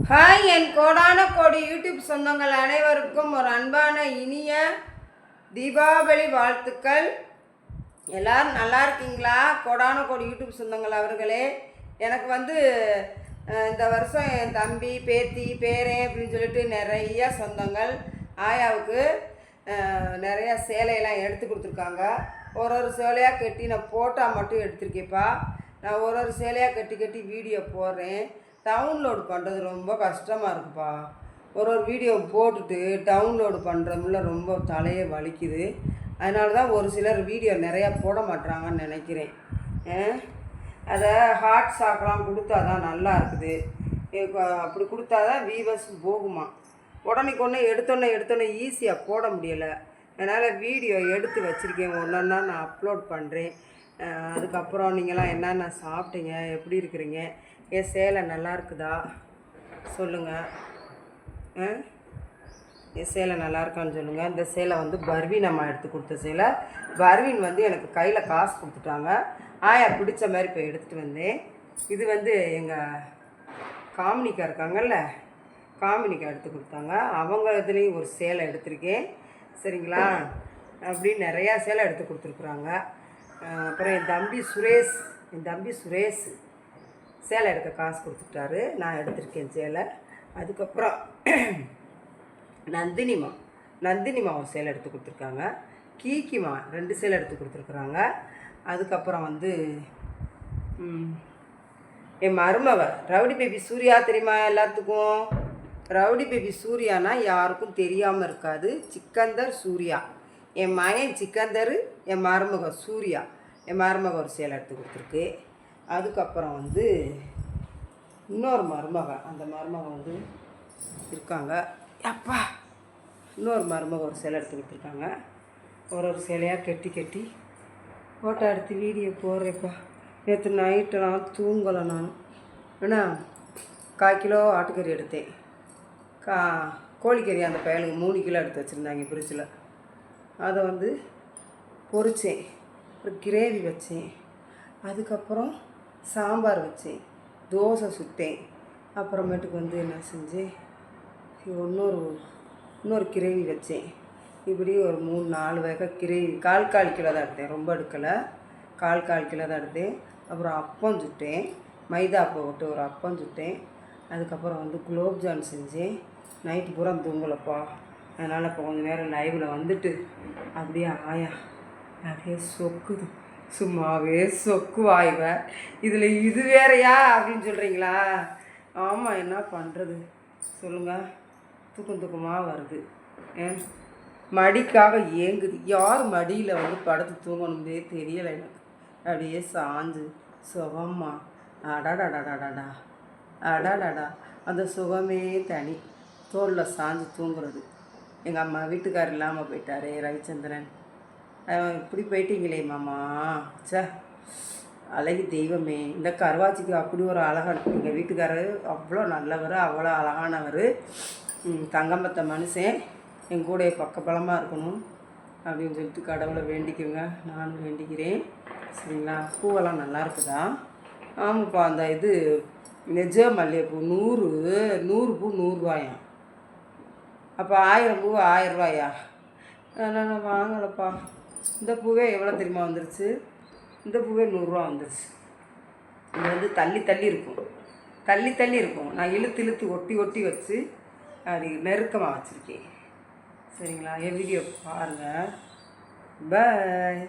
Hi என் கோடான கோடி YouTube சொந்தங்கள் அனைவருக்கும் ஒரு அன்பான இனிய தீபாவளி வாழ்த்துக்கள். எல்லோரும் நல்லா இருக்கீங்களா? கோடான கோடி யூடியூப் சொந்தங்கள் அவர்களே எனக்கு வந்து இந்த வருஷம் என் தம்பி பேத்தி பேரன் அப்படின்னு சொல்லிட்டு நிறைய சொந்தங்கள். ஆயாவுக்கு நிறையா நிறைய சேலையெல்லாம் எடுத்து கொடுத்துருக்காங்க. ஒரு ஒரு சேலையாக கட்டி நான் போட்டால் மட்டும் எடுத்திருக்கேப்பா நான் ஒரு ஒரு சேலையாக கட்டி கட்டி வீடியோ போடுறேன். டவுன்லோடு பண்ணுறது ரொம்ப கஷ்டமாக இருக்குப்பா. ஒரு ஒரு வீடியோ போட்டுட்டு டவுன்லோடு பண்ணுறதுல ரொம்ப தலையே வலிக்குது. அதனால தான் ஒரு சிலர் வீடியோ நிறையா போட மாட்டுறாங்கன்னு நினைக்கிறேன். அதை ஹாட் சாக்கெலாம் கொடுத்தா தான் நல்லா இருக்குது. அப்படி கொடுத்தா தான் வீவர்ஸ் போகுமா? உடனே ஒன்று எடுத்தோன்னே எடுத்தோன்னே ஈஸியாக போட முடியலை. அதனால் வீடியோ எடுத்து வச்சுருக்கேன். ஒன்றா நான் அப்லோட் பண்ணுறேன் அதுக்கப்புறம் நீங்களாம் என்னென்ன சாப்பிட்டீங்க? எப்படி இருக்கிறீங்க? என் சேலை நல்லா இருக்குதா? சொல்லுங்கள் ஆ என் சேலை நல்லா இருக்கான்னு சொல்லுங்கள் இந்த சேலை வந்து பர்வீன் அம்மா எடுத்து கொடுத்த சேலை. பர்வீன் வந்து எனக்கு கையில் காசு கொடுத்துட்டாங்க. ஆயா பிடிச்ச மாதிரி இப்போ எடுத்துகிட்டு வந்தேன். இது வந்து எங்கள் காமினிக்கா இருக்காங்கல்ல காமினிக்கா எடுத்து கொடுத்தாங்க. அவங்க இதுலேயும் ஒரு சேலை எடுத்திருக்கேன். சரிங்களா? அப்படி நிறையா சேலை எடுத்து கொடுத்துருக்குறாங்க. அப்புறம் என் தம்பி சுரேஷ் என் தம்பி சுரேஷ் சேலை எடுக்க காசு கொடுத்துட்டாரு. நான் எடுத்திருக்கேன் சேலை. அதுக்கப்புறம் நந்தினிமா நந்தினிமா ஒரு சேலை எடுத்து கொடுத்துருக்காங்க. கீக்கிமா ரெண்டு சேலை எடுத்து கொடுத்துருக்குறாங்க. அதுக்கப்புறம் வந்து என் மருமவ ரவுடி பேபி சூர்யா தெரியுமா எல்லாத்துக்கும்? ரவுடி பேபி சூர்யானா யாருக்கும் தெரியாமல் இருக்காது. சிக்கந்தர் சூர்யா. என் மகன் சிக்கந்தர் என் மருமக சூர்யா. என் மருமக ஒரு சேலை எடுத்து கொடுத்துருக்கு. அதுக்கப்புறம் வந்து இன்னொரு மருமக அந்த மருமக வந்து இருக்காங்க. அப்பா! இன்னொரு மருமக ஒரு சேலை எடுத்து கொடுத்துருக்காங்க. ஒரு ஒரு சேலையாக கட்டி கட்டி ஃபோட்டோ எடுத்து வீடியோ போடுறேப்பா நேற்று நைட்டெல்லாம் தூங்கலை நான். ஏன்னா கால் கிலோ ஆட்டுக்கறி எடுத்தேன். கா கோழிக்கறி அந்த பயலுக்கு மூணு கிலோ எடுத்து வச்சுருந்தாங்க ஃப்ரிட்ஜில் அதை வந்து பொரித்தேன். அப்புறம் கிரேவி வச்சேன். அதுக்கப்புறம் சாம்பார் வச்சேன். தோசை சுட்டேன். அப்புறமேட்டுக்கு வந்து என்ன செஞ்சேன்? இன்னொரு இன்னொரு கிரேவி வச்சேன். இப்படி ஒரு மூணு நாலு வகை கிரேவி. கால் கால் கிலோ தான் எடுத்தேன். ரொம்ப எடுக்கலை. கால் கால் கிலோ தான் எடுத்தேன். அப்புறம் அப்பம் சுட்டேன். மைதா அப்பம் விட்டு ஒரு அப்பம் சுட்டேன். அதுக்கப்புறம் வந்து குலோப்ஜான் செஞ்சேன். நைட்டு பூரா தூங்கலப்பா. அதனால் இப்போ கொஞ்சம் நேரம் லைவில் வந்துட்டு அப்படியே ஆயா அப்படியே சொக்குது. சும்மாவே சொக்கு வாய்வ இதில் இது வேறயா அப்படின்னு சொல்கிறீங்களா ஆமாம் என்ன பண்ணுறது சொல்லுங்கள் தூக்கம் தூக்கமாக வருது. ஏன்? மடிக்காக ஏங்குது. யார் மடியில் வந்து படுத்து தூங்கணும்னே தெரியலை எனக்கு. அப்படியே சாஞ்சு சுகம்மா அடாடாடாடாடா அடாடாடா அந்த சுகமே தனி. தோளில் சாஞ்சு தூங்குறது. எங்கள் அம்மா வீட்டுக்கார் இல்லாமல் போயிட்டாரே ரவிச்சந்திரன். இப்படி போயிட்டீங்களே மாமா. ச்சே. அழகி தெய்வமே இந்த கருவாச்சிக்கு அப்படி ஒரு அழகான. எங்கள் வீட்டுக்காரர் அவ்வளோ நல்லவர் அவ்வளோ அழகானவர். தங்கம்பத்த மனுஷன். என் கூட பக்கபலமாக இருக்கணும் அப்படின்னு சொல்லிட்டு கடவுளை வேண்டிக்குங்க. நானும் வேண்டிக்கிறேன். சரிங்களா? பூவெல்லாம் நல்லா இருக்குதா? ஆமாப்பா அந்த இது நெஜ மல்லிகைப்பூ. நூறு நூறு பூ நூறுரூவாயாம் அப்போ ஆயிரம் பூ ஆயிரரூவாயா ரூபாயா? நான் வாங்கலப்பா. இந்த பூவே எவ்வளோ தெரியுமா வந்துருச்சு? இந்த பூவே நூறுரூவா வந்துருச்சு. இது வந்து தள்ளி தள்ளி இருக்கும். தள்ளி தள்ளி இருக்கும். நான் இழுத்து இழுத்து ஒட்டி ஒட்டி வச்சு அது நெருக்கமாக வச்சுருக்கேன். சரிங்களா? என் வீடியோ பாருங்கள் பாய்